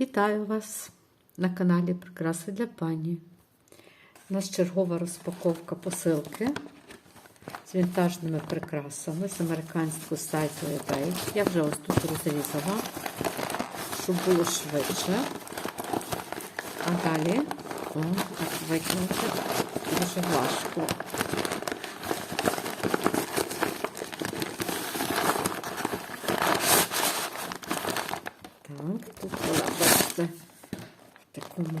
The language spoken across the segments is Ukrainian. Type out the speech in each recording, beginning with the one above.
Вітаю вас на каналі Прикраси для пані. У нас чергова розпаковка посилки з вінтажними прикрасами з американського сайту eBay. Я вже ось тут розрізала, щоб було швидше. А далі о, так викинути дуже важко. Так, тут вона в такому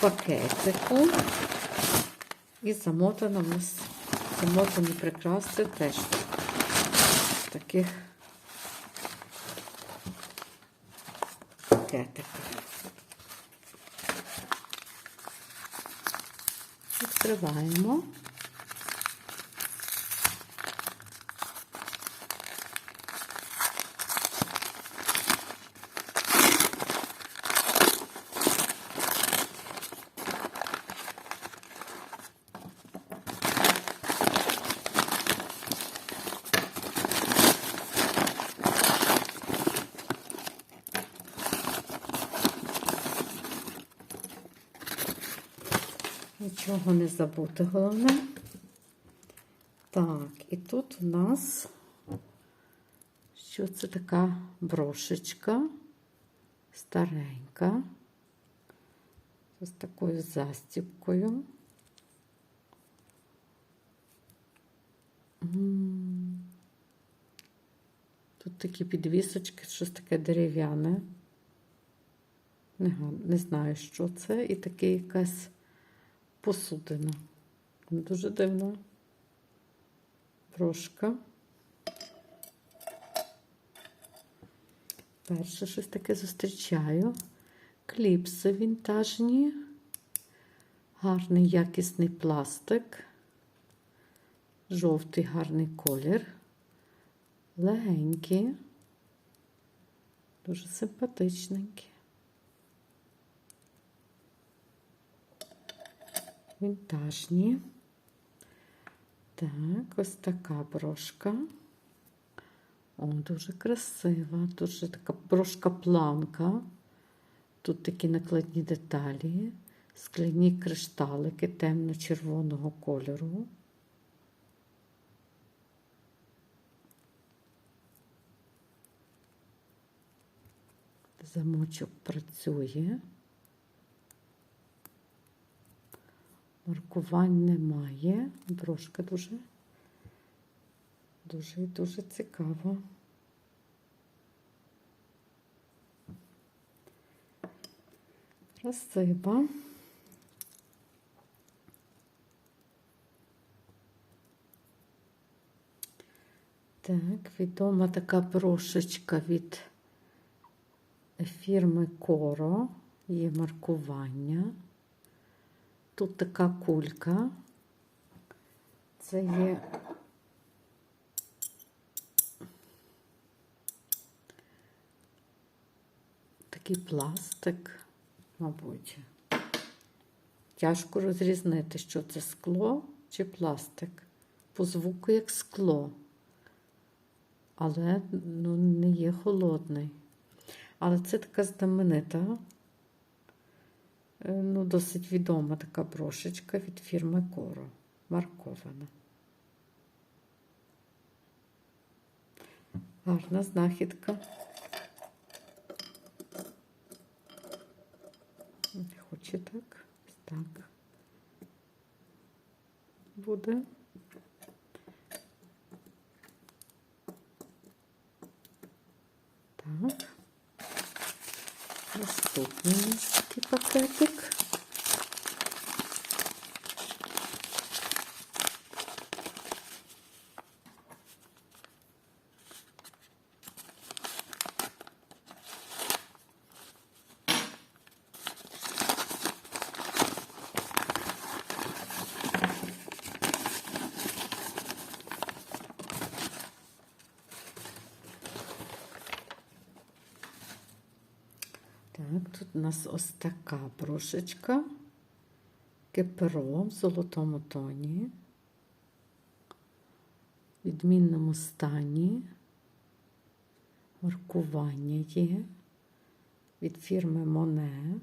пакетику. І замотана в нас замотані прикраси теж таких пакетиках. Відкриваємо. Нічого не забути, головне. Так, і тут у нас, що це така брошечка старенька, з такою застіпкою. Тут такі підвісочки, щось таке дерев'яне. Не, знаю, що це, і таке якась посудина. Дуже дивна брошка. Перше щось таке зустрічаю. Кліпси вінтажні, гарний якісний пластик, жовтий гарний колір, легенькі, дуже симпатичненькі. Вінтажні. Так, ось така брошка. О, дуже красива, дуже така брошка-планка. Тут такі накладні деталі, скляні кришталики темно-червоного кольору. Замочок працює. Маркувань немає. Брошка дуже, дуже дуже цікава. Красива. Так, відома така брошечка від фірми Коро, є маркування. Тут така кулька. Це є такий пластик, мабуть. Тяжко розрізнити, що це скло чи пластик. По звуку як скло, але ну, не є холодний. Але це така знаменита ну, досить відома така брошечка від фірми Коро. Маркована. Гарна знахідка. Хоче так. Ось так. Буде. Так. Наступний у нас такий пакетик. Так, тут у нас ось така брошечка, кеперо в золотому тоні, в відмінному стані, Маркування є від фірми Моне.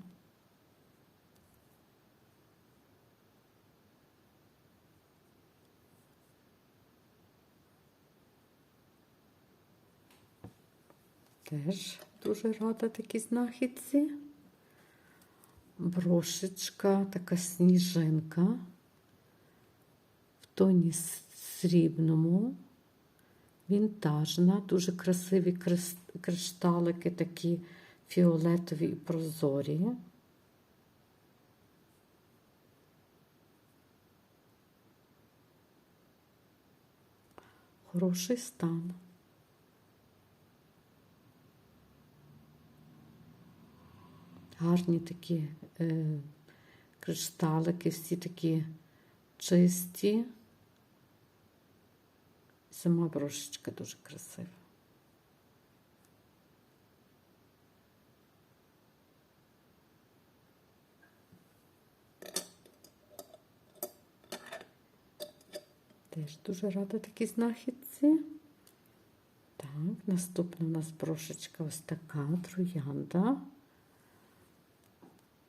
Теж дуже рада такій знахідці. Брошечка, така сніжинка в тоні срібному, вінтажна, дуже красиві кришталики, такі фіолетові і прозорі. Хороший стан. Гарні такі е, кришталики, всі такі чисті. Сама брошечка дуже красива. Теж дуже рада такій знахідці. Так, наступна у нас брошечка ось така троянда.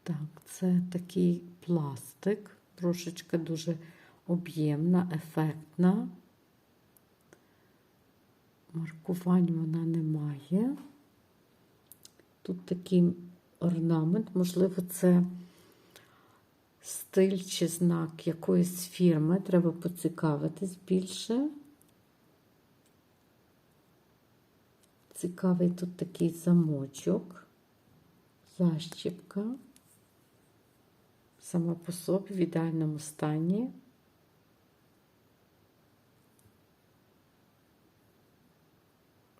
Так, це такий пластик. Брошечка дуже об'ємна, ефектна. Маркувань вона не має. Тут такий орнамент, можливо, це стиль чи знак якоїсь фірми. Треба поцікавитись більше. Цікавий тут такий замочок, защіпка. Сама по собі в ідеальному стані.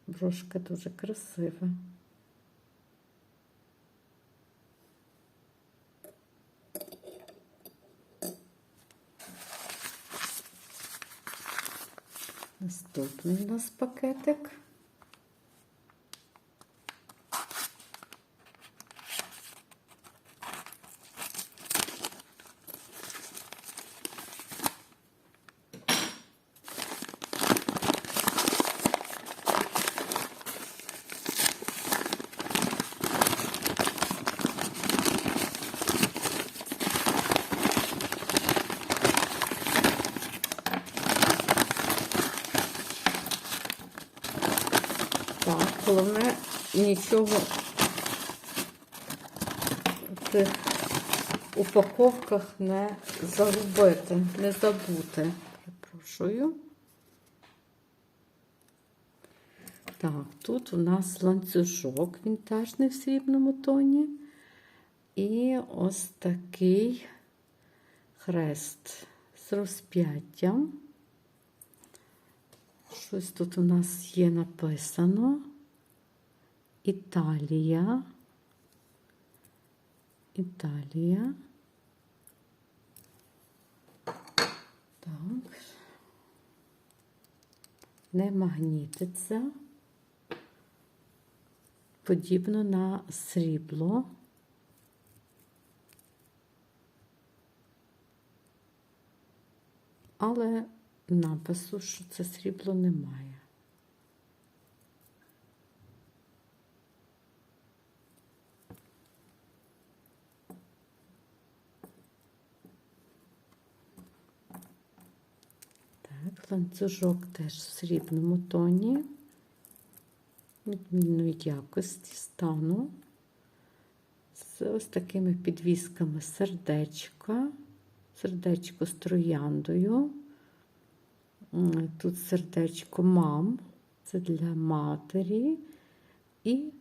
Брошка дуже красива. Наступний у нас пакетик. Так, головне нічого в цих упаковках не загубити, не забути. Перепрошую. Так, тут у нас ланцюжок вінтажний в срібному тоні. І ось такий хрест з розп'яттям. Щось тут у нас є написано. Італія. Італія. Так. Не магнітиться. Подібно на срібло. Але напису, що це срібло немає. Так, ланцюжок теж в срібному тоні, відмінної якості стану, з ось такими підвісками сердечка, сердечко з трояндою. Тут сердечко мам, це для матері. І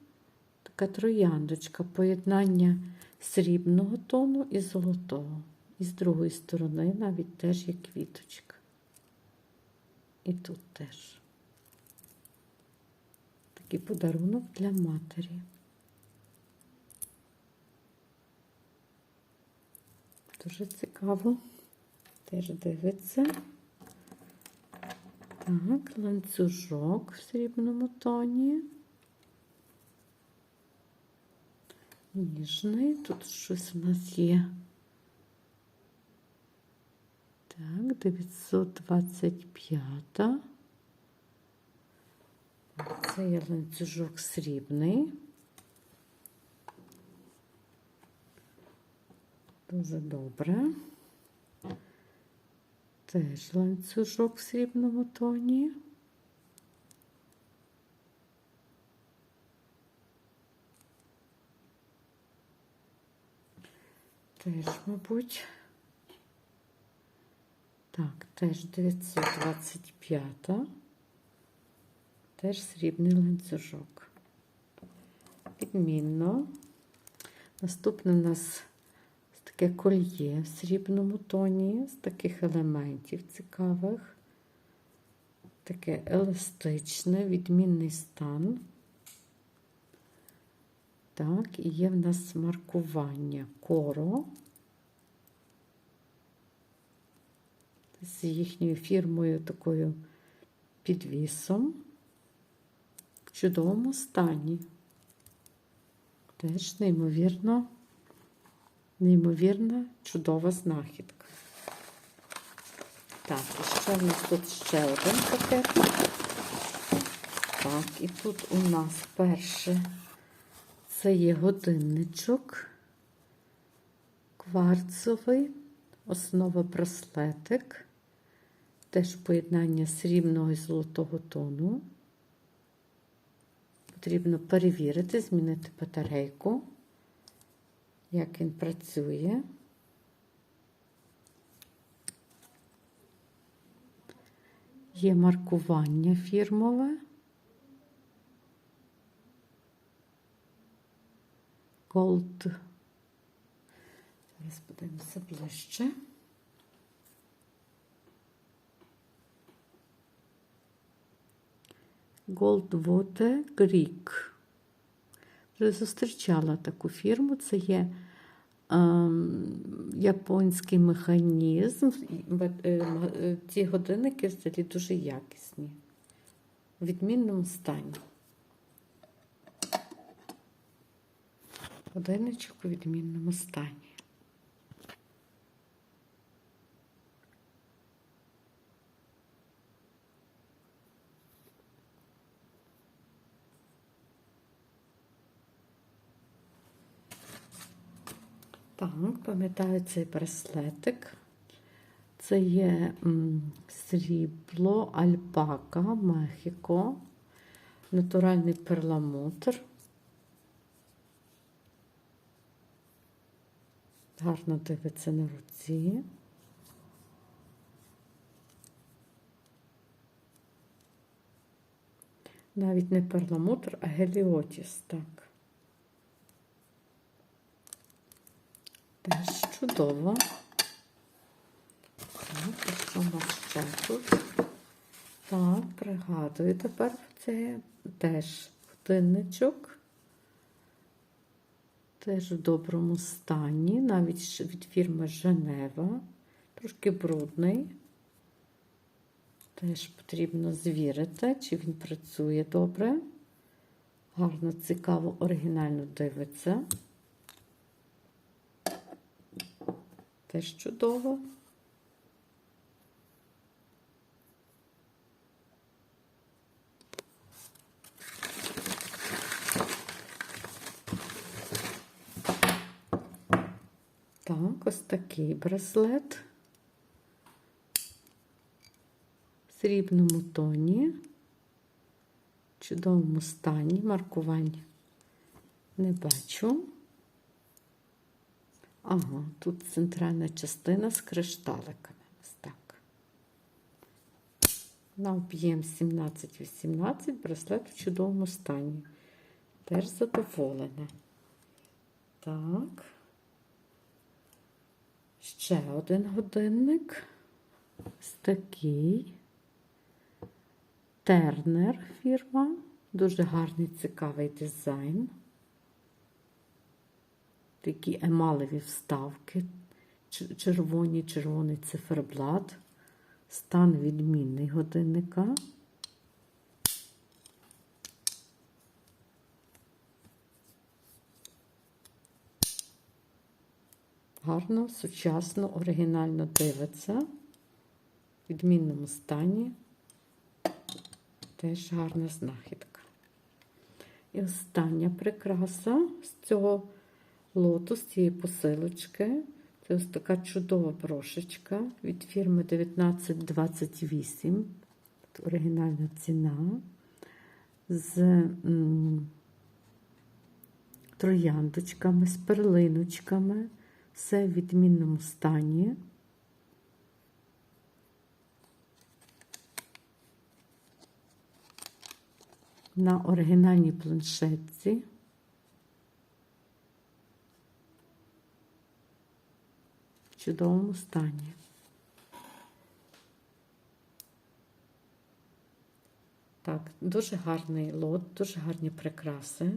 така трояндочка, поєднання срібного тону і золотого. І з другої сторони навіть теж є квіточка. І тут теж. Такий подарунок для матері. Дуже цікаво. Теж дивиться. Так, ланцюжок в срібному тоні. Ніжний. Тут щось у нас є. Так, 925. Це є ланцюжок срібний. Дуже добре. Теж ланцюжок в срібному тоні. Теж, мабуть. Так, теж 925. Теж срібний ланцюжок. Відмінно. Наступне у нас таке кольє в срібному тоні з таких елементів цікавих. Таке еластичне, відмінний стан. Так, і є в нас маркування коро з їхньою фірмою такою підвісом в чудовому стані. Теж неймовірно, неймовірна чудова знахідка. Так, і ще в нас тут ще один пакет. Так, і тут у нас перше це є годинничок, кварцовий, основа браслетик, теж поєднання срібного і золотого тону. Потрібно перевірити, змінити батарейку, як він працює. Є маркування фірмове. Gold. Зараз подивимося ближче. Goldwater Greek. Вже зустрічала таку фірму. Це є е, японський механізм. Е, Ці годинники взагалі дуже якісні, в відмінному стані. Годинничок у відмінному стані. Так, пам'ятаю цей браслетик. Це є срібло, альпака, Мехіко, натуральний перламутр. Гарно дивиться на руці. Навіть не перламутр, а геліотіс, так. Чудово. Так, що у нас ще тут? Так, пригадую тепер це теж годинничок. Теж в доброму стані, навіть від фірми Женева. Трошки брудний. Теж потрібно звірити, чи він працює добре. Гарно, цікаво, оригінально дивиться. Теж чудово. Так, ось такий браслет в срібному тоні, чудовому стані, маркування не бачу. Ага, тут центральна частина з кришталиками. Ось так. На об'єм 17-18 браслет в чудовому стані. Теж задоволена. Так. Ще один годинник. Ось такий. Тернер фірма. Дуже гарний цікавий дизайн. Такі емалеві вставки, червоні, червоний циферблат, стан відмінний годинника. Гарно, сучасно, оригінально дивиться, в відмінному стані. Теж гарна знахідка. І остання прикраса з цього лоту, з цієї посилочки. Це ось така чудова брошечка від фірми 1928. Тут оригінальна ціна. З трояндочками, з перлиночками. Все в відмінному стані. На оригінальній планшетці. Чудовому стані. Так, дуже гарний лот, дуже гарні прикраси.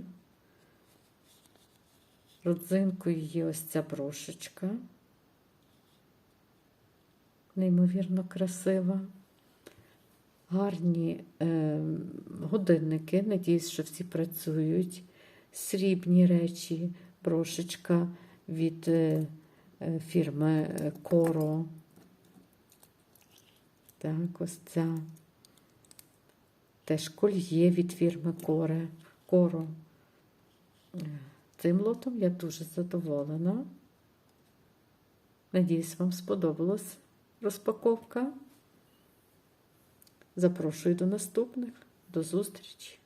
Родзинкою є ось ця брошечка. Неймовірно красива. Гарні е, годинники. Надіюсь, що всі працюють. Срібні речі, брошечка від е, фірми е, Коро. Так, ось ця. Теж кольє від фірми Коре. Коро. Е, Цим лотом я дуже задоволена. Надіюсь, вам сподобалась розпаковка. Запрошую до наступних. До зустрічі!